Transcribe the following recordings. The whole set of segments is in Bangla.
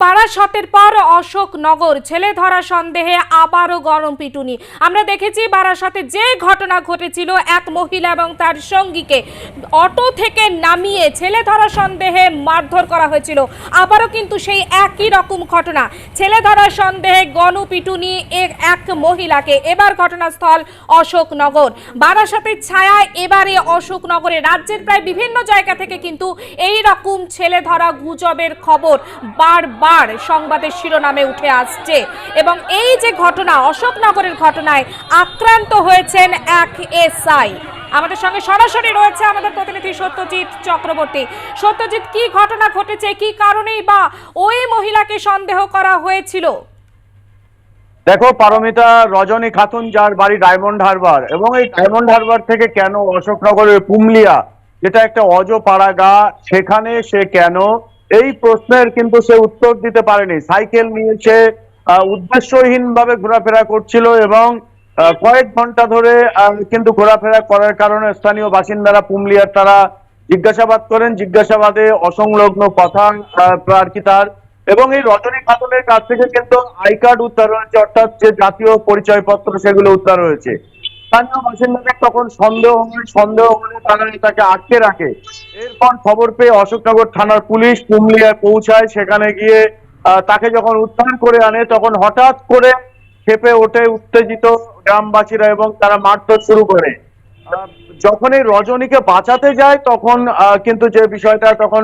বারাসতের পর অশোকনগর ছেলে ধরা সন্দেহে আবারও গরম পিটুনি। আমরা দেখেছি বারাসতে যে ঘটনা ঘটেছিল, এক মহিলা এবং তার সঙ্গীকে অটো থেকে নামিয়ে ছেলে ধরা সন্দেহে মারধর করা হয়েছিল। আবারও কিন্তু সেই একই রকম ঘটনা। ছেলে ধরা সন্দেহে গণপিটুনি এক মহিলাকে। এবার ঘটনাস্থল অশোকনগর বারাসতের ছায়া এবারে অশোকনগরে রাজ্যের প্রায় বিভিন্ন জায়গা থেকে কিন্তু এই রকম ছেলে ধরা গুজবের খবর বারবার সংবাদের শিরোনামে উঠে আসছে। এবং এই যে ঘটনা, অশোকনগরের ঘটনায় আক্রান্ত হয়েছেন এক এসআই। আমাদের সঙ্গে সরাসরি রয়েছে আমাদের প্রতিনিধি সত্যজিৎ চক্রবর্তী। সত্যজিৎ, কি ঘটনা ঘটেছে? কি কারণেই বা ওই মহিলাকে সন্দেহ করা হয়েছিল? দেখো, পারমিতা রজনী খাতুন, যার বাড়ি ডায়মন্ড হারবার। এবং এই ডায়মন্ড হারবার থেকে কেন অশোকনগরের পুমলিয়া, যেটা একটা অজপাড়া গা, সেখানে সে কেন এই প্রশ্নের কিন্তু সে উত্তর দিতে পারেনি। সাইকেল নিয়ে সে উদ্দেশ্যহীন ভাবে ঘোরাফেরা করছিল এবং কয়েক ঘণ্টা ধরে কিন্তু ঘোরাফেরা করার কারণে স্থানীয় বাসিন্দারা, পুমলিয়ার তারা জিজ্ঞাসাবাদ করেন। জিজ্ঞাসাবাদে অসংলগ্ন কথা কি তার। এবং এই রজনী খাতুনের কাছ থেকে কিন্তু আই কার্ড উদ্ধার হয়েছে, অর্থাৎ যে জাতীয় পরিচয়পত্র সেগুলো উদ্ধার হয়েছে। স্থানীয় বাসিন্দাদের তখন সন্দেহ হয় সন্দেহ হলে তারা তাকে আটকে রাখে। এরপর খবর পেয়ে অশোকনগর থানার পুলিশ পুমলিয়ায় পৌঁছায়। সেখানে গিয়ে তাকে যখন উদ্ধার করে আনে তখন হঠাৎ করে খেপে ওঠে উত্তেজিত গ্রামবাসীরা এবং তারা মারধর শুরু করে। আহ, যখন এই রজনীকে বাঁচাতে যায় তখন কিন্তু যে বিষয়টা তখন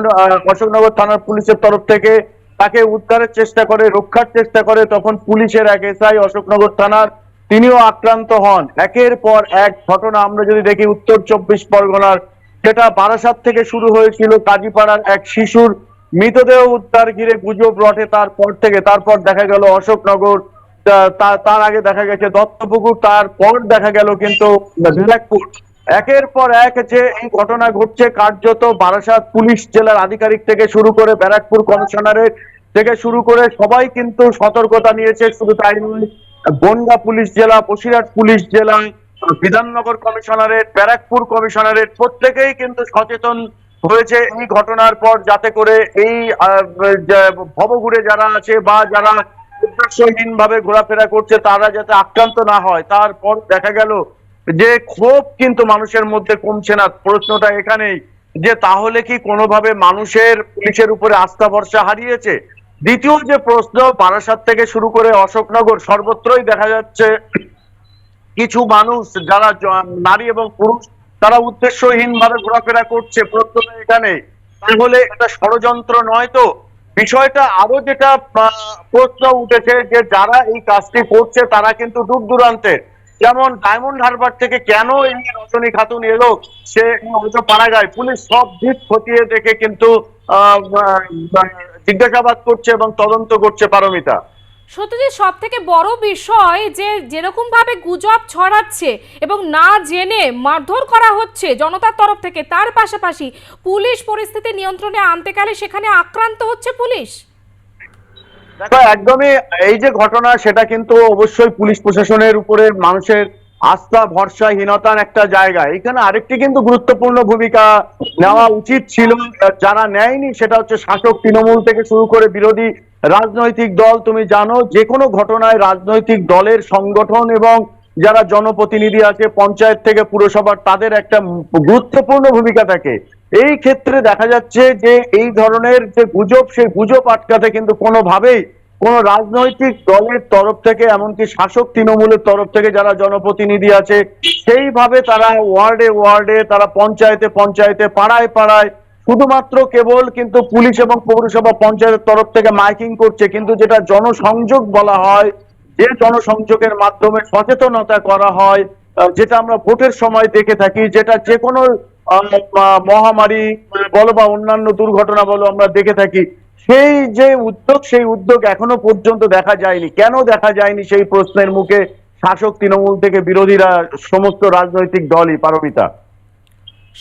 অশোকনগর থানার পুলিশের তরফ থেকে তাকে উদ্ধারের চেষ্টা করে রক্ষার চেষ্টা করে তখন পুলিশের এক এসআই অশোকনগর থানার তিনিও আক্রান্ত হন। একের পর এক ঘটনা আমরা যদি দেখি, উত্তর চব্বিশ পরগনার। সেটা বারাসাত থেকে শুরু হয়েছিল কাজীপাড়ার এক শিশুর মৃতদেহ উদ্ধার ঘিরে গুজব রটে তারপর থেকে। তারপর দেখা গেল অশোকনগর তার আগে দেখা গেছে দত্তপুকুর, তারপর দেখা গেল কিন্তু ব্ল্যাকপুর। একের পর এক যে এই ঘটনা ঘটছে কার্যত বারাসাত পুলিশ জেলার আধিকারিক থেকে শুরু করে ব্যারাকপুর কমিশনারের থেকে শুরু করে সবাই কিন্তু সতর্কতা নিয়েছে, শুধু তাই নয় বনগা পুলিশ জেলা, বসিরহাট পুলিশ জেলা, বিধাননগর কমিশনারেট, ব্যারাকপুর কমিশনারেট প্রত্যেকেই কিন্তু সচেতন হয়েছে এই ঘটনার পর যাতে করে এই ভবঘুরে যারা আছে বা যারা উদ্দেশ্যহীন ভাবে ঘোরাফেরা করছে তারা যাতে আক্রান্ত না হয়। তারপর দেখা গেল যে ক্ষোভ কিন্তু মানুষের মধ্যে কমছে না। প্রশ্নটা এখানেই যে তাহলে কি কোনোভাবে মানুষের, পুলিশের উপরে আস্থা ভরসা হারিয়েছে? দ্বিতীয় যে প্রশ্ন, বারাসাত থেকে শুরু করে অশোকনগর, সর্বত্রই দেখা যাচ্ছে কিছু মানুষ, যারা নারী এবং পুরুষ, তারা উদ্দেশ্যহীন ভাবে ঘোরাফেরা করছে। প্রশ্ন এখানে। তাহলে এটা ষড়যন্ত্র নয় তো? বিষয়টা আরও যেটা প্রশ্ন উঠেছে যে যারা এই কাজটি করছে, তারা কিন্তু দূর দূরান্তের যেমন ডায়মন্ড হারবার থেকে কেন এই রজনী খাতুন এলো, সে হয়তো পারা যায় পুলিশ সব দিক খতিয়ে দেখে কিন্তু জিজ্ঞাসাবাদ করছে এবং তদন্ত করছে পারমিতা। সত্যজিৎ সব থেকে বড় বিষয় যে যেরকম ভাবে গুজব ছড়াচ্ছে এবং না জেনে মারধর করা হচ্ছে জনতার তরফ থেকে তার পাশাপাশি পুলিশ পরিস্থিতি নিয়ন্ত্রণে আনতে গেলে সেখানে আক্রান্ত হচ্ছে পুলিশ। দেখো একদমই এই যে ঘটনা সেটা কিন্তু অবশ্যই পুলিশ প্রশাসনের উপরে মানুষের আস্থা, ভরসাহীনতার একটা জায়গা। এখানে আরেকটি কিন্তু গুরুত্বপূর্ণ ভূমিকা নেওয়া উচিত ছিল, যারা নেয়নি, সেটা হচ্ছে শাসক তৃণমূল থেকে শুরু করে বিরোধী রাজনৈতিক দল। তুমি জানো যে কোনো ঘটনায় রাজনৈতিক দলের সংগঠন এবং যারা জনপ্রতিনিধি আছে, পঞ্চায়েত থেকে পুরসভার তাদের একটা গুরুত্বপূর্ণ ভূমিকা থাকে। এই ক্ষেত্রে দেখা যাচ্ছে যে এই ধরনের যে গুজব, সেই গুজব আটকাতে কিন্তু কোনোভাবেই কোন রাজনৈতিক দলের তরফ থেকে, এমনকি শাসক তৃণমূলের তরফ থেকে যারা জনপ্রতিনিধি আছে, সেইভাবে তারা ওয়ার্ডে ওয়ার্ডে, তারা পঞ্চায়েতে পঞ্চায়েতে, পাড়ায় পাড়ায়, শুধুমাত্র কেবল কিন্তু পুলিশ এবং পৌরসভা পঞ্চায়েতের তরফ থেকে মাইকিং করছে। কিন্তু যেটা জনসংযোগ বলা হয়, যে জনসংযোগের মাধ্যমে সচেতনতা করা হয় যেটা আমরা ভোটের সময় দেখে থাকি, যেটা যে কোনো মহামারী বলো বা অন্যান্য দুর্ঘটনা বলো আমরা দেখে থাকি সেই যে উদ্যোগ, সেই উদ্যোগ এখনও পর্যন্ত দেখা যায়নি। কেন দেখা যায়নি সেই প্রশ্নের মুখে শাসক তৃণমূল থেকে বিরোধীরা, সমস্ত রাজনৈতিক দলই, পারমিতা?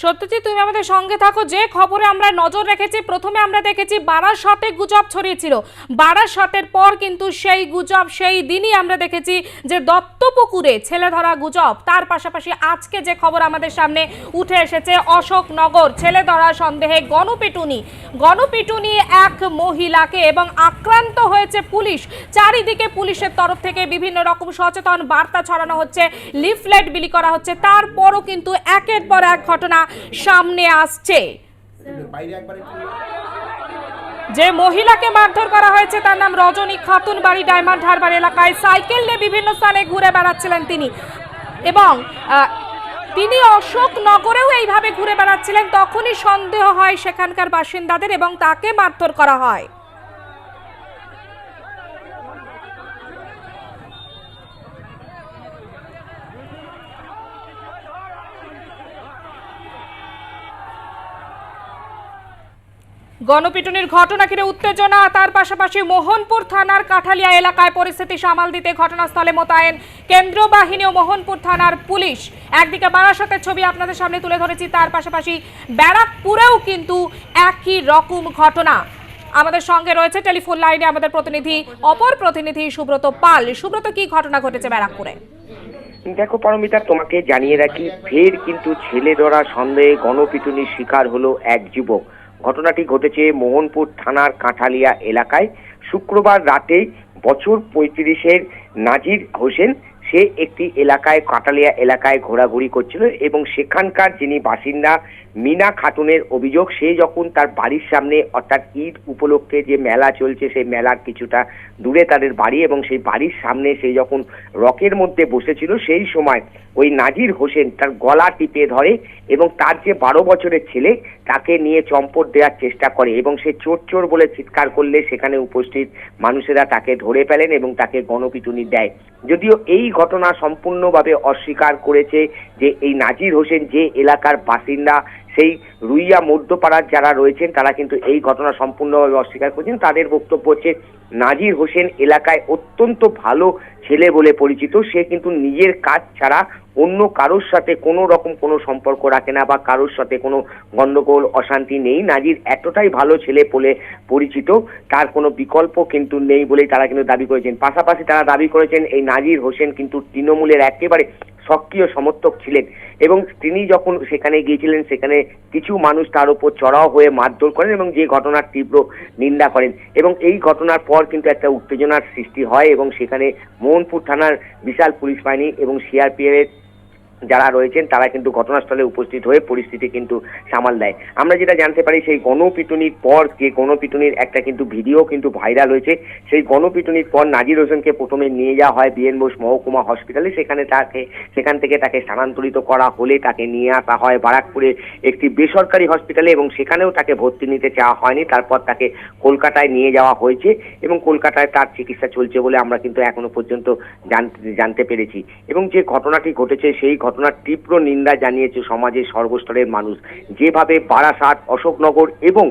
সত্যজিৎ, তুমি আমাদের সঙ্গে থাকো। যে খবরে আমরা নজর রেখেছি, প্রথমে আমরা দেখেছি বারাসাতে গুজব ছড়িয়েছিল। বারাসাতের পর কিন্তু সেই গুজব, সেই দিনই আমরা দেখেছি যে দত্তপুকুরে ছেলে ধরা গুজব। তার পাশাপাশি আজকে যে খবর আমাদের সামনে উঠে এসেছে, অশোকনগর ছেলে ধরা সন্দেহে গণপিটুনি। গণপিটুনি এক মহিলাকে এবং আক্রান্ত হয়েছে পুলিশ। চারিদিকে পুলিশের তরফ থেকে বিভিন্ন রকম সচেতন বার্তা ছড়ানো হচ্ছে, লিফলেট বিলি করা হচ্ছে। তারপরও কিন্তু একের পর এক ঘটনা সামনে আসছে। যে মহিলাকে মারধর করা হয়েছে তার নাম রজনী খাতুন বাড়ি ডায়মন্ড হারবার এলাকায়। সাইকেল নিয়ে বিভিন্ন স্থানে ঘুরে বেড়াচ্ছিলেন তিনি। এবং তিনি অশোকনগরেও এইভাবে ঘুরে বেড়াচ্ছিলেন তখনই সন্দেহ হয় সেখানকার বাসিন্দাদের এবং তাকে মারধর করা হয়। গণপিটুনির ঘটনা ঘিরে উত্তেজনা, তার পাশাপাশি মোহনপুর থানার কাঠালিয়া এলাকায় পরিস্থিতি সামাল দিতে ঘটনাস্থলে মোতায়েন কেন্দ্র বাহিনী ও মোহনপুর থানার পুলিশ। একদিকে বারাসতের ছবি আপনাদের সামনে তুলে ধরেছি, তার পাশাপাশি ব্যারাকপুরেও কিন্তু একই রকম ঘটনা। আমাদের সঙ্গে রয়েছে টেলিফোন লাইনে আমাদের প্রতিনিধি, অপর প্রতিনিধি সুব্রত পাল। সুব্রত, কি ঘটনা ঘটেছে ব্যারাকপুরে? দেখো পারমিতা, তোমাকে জানিয়ে রাখি, ফের কিন্তু ছেলে ধরা সন্দেহে গণপিটুনির শিকার হলো এক যুবক। ঘটনাটি ঘটেছে মোহনপুর থানার কাঁঠালিয়া এলাকায়। শুক্রবার রাতে বছর পঁয়ত্রিশের নাজির হোসেন সে একটি এলাকায়, কাটালিয়া এলাকায় ঘোরাঘুরি করছিল এবং সেখানকার যিনি বাসিন্দা মিনা খাতুনের অভিযোগ, সে যখন তার বাড়ির সামনে অর্থাৎ ঈদ উপলক্ষে যে মেলা চলছে, সেই মেলার কিছুটা দূরে তাদের বাড়ি এবং সেই বাড়ির সামনে সে যখন রকের মধ্যে বসেছিল, সেই সময় ওই নাজির হোসেন তার গলা টিপে ধরে এবং তার যে বারো বছরের ছেলে, তাকে নিয়ে চম্পট দেওয়ার চেষ্টা করে এবং সে চোর চোর বলে চিৎকার করলে সেখানে উপস্থিত মানুষেরা তাকে ধরে ফেলেন এবং তাকে গণপিটুনি দেয়। যদিও এই ঘটনা সম্পূর্ণভাবে অস্বীকার করেছে যে এই নাজির হোসেন যে এলাকার বাসিন্দা, সেই রুইয়া মধ্যপাড়ার যারা রয়েছেন, তারা কিন্তু এই ঘটনা সম্পূর্ণভাবে অস্বীকার করেছেন। তাদের বক্তব্য হচ্ছে, নাজির হোসেন এলাকায় অত্যন্ত ভালো ছেলে বলে পরিচিত। সে কিন্তু নিজের কাজ ছাড়া অন্য কারোর সাথে কোনো রকম কোনো সম্পর্ক রাখে না বা কারোর সাথে কোনো গন্ডগোল, অশান্তি নেই। নাজির এতটাই ভালো ছেলে বলে পরিচিত, তার কোনো বিকল্প কিন্তু নেই বলেই তারা কিন্তু দাবি করেছেন। পাশাপাশি তারা দাবি করেছেন, এই নাজির হোসেন কিন্তু তৃণমূলের একেবারে সক্রিয় সমর্থক ছিলেন এবং তিনি যখন সেখানে গিয়েছিলেন, সেখানে কিছু মানুষ তার উপর চড়াও হয়ে মারধর করেন এবং যে ঘটনার তীব্র নিন্দা করেন এবং এই ঘটনার পর কিন্তু একটা উত্তেজনার সৃষ্টি হয় এবং সেখানে মোহনপুর থানার বিশাল পুলিশ বাহিনী এবং সিআরপিএফ যারা রয়েছেন, তারা কিন্তু ঘটনাস্থলে উপস্থিত হয়ে পরিস্থিতি কিন্তু সামাল দেয়। আমরা যেটা জানতে পারি, সেই গণপিটুনির পর যে গণপিটুনির একটা কিন্তু ভিডিও কিন্তু ভাইরাল হয়েছে। সেই গণপিটুনির পর নাজির হোসেনকে প্রথমে নিয়ে যাওয়া হয় বিএন বোস মহকুমা হসপিটালে। সেখানে তাকে, সেখান থেকে তাকে স্থানান্তরিত করা হলে তাকে নিয়ে আসা হয় বারাকপুরে একটি বেসরকারি হসপিটালে এবং সেখানেও তাকে ভর্তি নিতে চাওয়া হয়নি। তারপর তাকে কলকাতায় নিয়ে যাওয়া হয়েছে এবং কলকাতায় তার চিকিৎসা চলছে বলে আমরা কিন্তু এখনও পর্যন্ত জানতে পেরেছি। এবং যে ঘটনাটি ঘটেছে, সেই ঘটনার তীব্র নিন্দা জানিয়েছে সমাজের সর্বস্তরের মানুষ। যেভাবে বারাসাত, অশোকনগর এবং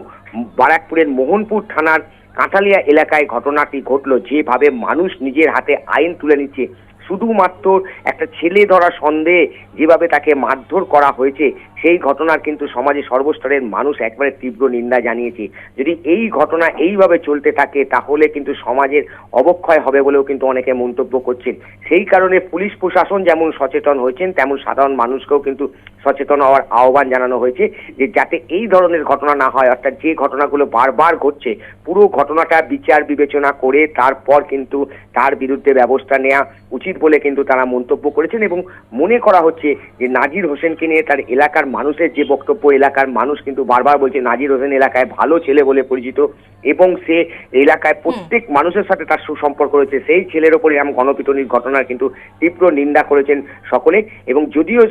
বারাকপুরের মোহনপুর থানার কাঁঠালিয়া এলাকায় ঘটনাটি ঘটলো, যেভাবে মানুষ নিজের হাতে আইন তুলে নিচ্ছে। শুধুমাত্র একটা ছেলে ধরা সন্দেহে যেভাবে তাকে মারধর করা হয়েছে সেই ঘটনার কিন্তু সমাজে সর্বস্তরের মানুষ একবারে তীব্র নিন্দা জানিয়েছে। যদি এই ঘটনা এইভাবে চলতে থাকে, তাহলে কিন্তু সমাজের অবক্ষয় হবে বলেও কিন্তু অনেকে মন্তব্য করছেন। সেই কারণে পুলিশ প্রশাসন যেমন সচেতন হয়েছেন, তেমন সাধারণ মানুষকেও কিন্তু সচেতন হওয়ার আহ্বান জানানো হয়েছে যে যাতে এই ধরনের ঘটনা না হয়, অর্থাৎ যে ঘটনাগুলো বারবার ঘটছে, পুরো ঘটনাটা বিচার বিবেচনা করে তারপর কিন্তু তার বিরুদ্ধে ব্যবস্থা নেওয়া উচিত বলে কিন্তু তারা মন্তব্য করেছেন এবং মনে করা হচ্ছে যে নাজির হোসেনকে নিয়ে তার এলাকার মানুষের যে বক্তব্য, এলাকার মানুষ কিন্তু বারবার বলছে, নাজির হোসেন এলাকায় ভালো ছেলে বলে পরিচিত এবং সে এলাকায় প্রত্যেক মানুষের সাথে তার সুসম্পর্ক রয়েছে। সেই ছেলের ওপরে এরকম গণপিটনির ঘটনার কিন্তু তীব্র নিন্দা করেছেন সকলে এবং যদিও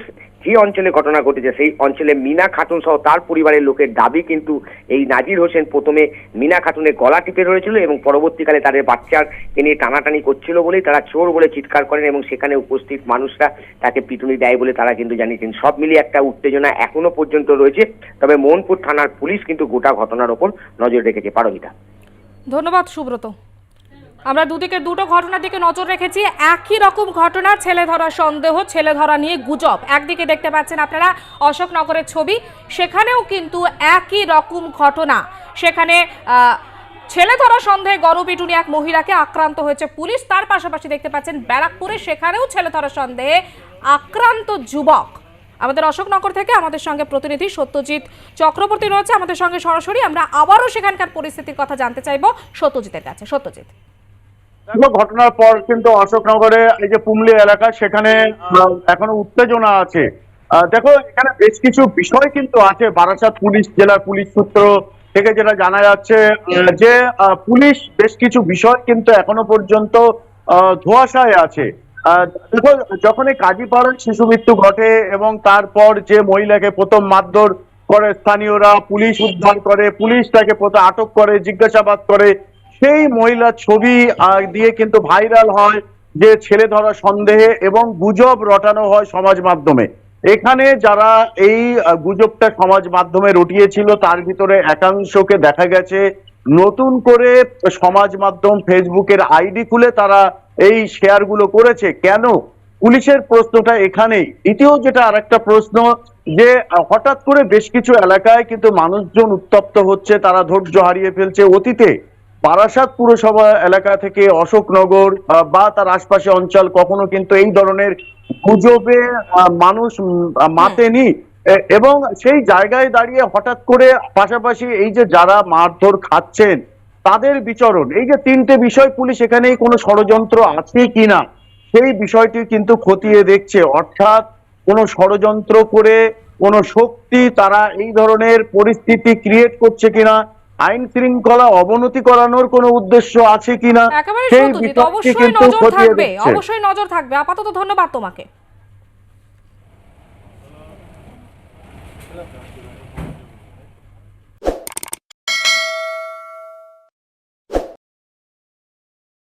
যে অঞ্চলে ঘটনা ঘটেছে, সেই অঞ্চলে মিনা খাতুন সহ তার পরিবারের লোকের দাবি কিন্তু এই নাজির হোসেন প্রথমে মিনা খাতুনের গলা টিপে ধরেছিল এবং পরবর্তীকালে তাদের বাচ্চার নিয়ে টানাটানি করছিল বলেই তারা চোর বলে চিৎকার করেন এবং সেখানে উপস্থিত মানুষরা তাকে পিটুনি দেয় বলে তারা কিন্তু জানিয়েছেন। সব মিলিয়ে একটা উত্তেজনা এখনও পর্যন্ত রয়েছে, তবে মোহনপুর থানার পুলিশ কিন্তু গোটা ঘটনার ওপর নজর রেখেছে। পারমিতা। ধন্যবাদ, সুব্রত। আমরা দুদিকে দুটো ঘটনার দিকে নজর রেখেছি। একই রকম ঘটনা, ছেলে ধরা সন্দেহ, ছেলে ধরা নিয়ে গুজব। একদিকে দেখতে পাচ্ছেন আপনারা অশোকনগরের ছবি, সেখানেও কিন্তু একই রকম ঘটনা। সেখানে ছেলে ধরা সন্দেহে গণপিটুনি এক মহিলাকে আক্রান্ত হয়েছে পুলিশ। তার পাশাপাশি দেখতে পাচ্ছেন ব্যারাকপুরে সেখানেও ছেলে ধরা সন্দেহে আক্রান্ত যুবক। আমাদের অশোকনগর থেকে আমাদের সঙ্গে প্রতিনিধি সত্যজিৎ চক্রবর্তী রয়েছে। আমাদের সঙ্গে সরাসরি আমরা আবারও সেখানকার পরিস্থিতির কথা জানতে চাইব সত্যজিতের কাছে। সত্যজিৎ। ঘটনার পর কিন্তু অশোকনগরে এই যে পুমলি এলাকা, সেখানে এখনও উত্তেজনা আছে। দেখো, এখানে বেশ কিছু বিষয় কিন্তু আছে। বারাসাত পুলিশ, জেলার পুলিশ সূত্র থেকে যেটা জানা যাচ্ছে যে পুলিশ বেশ কিছু বিষয় কিন্তু এখনও পর্যন্ত ধোঁয়াশায় আছে। দেখো যখন এই কাজীপাড়ার শিশু মৃত্যু ঘটে এবং তারপর যে মহিলাকে প্রথম মারধর করে, স্থানীয়রা পুলিশ উদ্ধার করে পুলিশ তাকে প্রথম আটক করে, জিজ্ঞাসাবাদ করে সেই মহিলার ছবি দিয়ে কিন্তু ভাইরাল হয় যে ছেলে ধরা সন্দেহে এবং গুজব রটানো হয় সমাজ মাধ্যমে। এখানে যারা এই গুজবটা সমাজ মাধ্যমে রটিয়েছিল, তার ভিতরে একাংশকে দেখা গেছে। নতুন করে সমাজ মাধ্যম ফেসবুকের আইডি খুলে তারা এই শেয়ারগুলো করেছে। কেন? পুলিশের প্রশ্নটা এখানেই। দ্বিতীয় যেটা আর একটা প্রশ্ন যে হঠাৎ করে বেশ কিছু এলাকায় কিন্তু মানুষজন উত্তপ্ত হচ্ছে, তারা ধৈর্য হারিয়ে ফেলছে অতীতে। বারাসাত পুরসভা এলাকা থেকে অশোকনগর বা তার আশপাশে অঞ্চল কখনো কিন্তু এই ধরনের গুজবে মানুষ মাতেনি। এবং সেই জায়গায় দাঁড়িয়ে হঠাৎ করে পাশাপাশি এই যে যারা মারধর খাচ্ছেন, তাদের বিচরণ, এই যে তিনটে বিষয় পুলিশ এখানেই কোনো ষড়যন্ত্র আছে কিনা সেই বিষয়টি কিন্তু খতিয়ে দেখছে। অর্থাৎ কোনো ষড়যন্ত্র করে কোনো শক্তি তারা এই ধরনের পরিস্থিতি ক্রিয়েট করছে কিনা আইন শৃঙ্খলা অবনতি করানোর কোনো উদ্দেশ্য আছে কিনা একেবারে সেই অবশ্যই নজর থাকবে অবশ্যই নজর থাকবে। আপাতত ধন্যবাদ তোমাকে।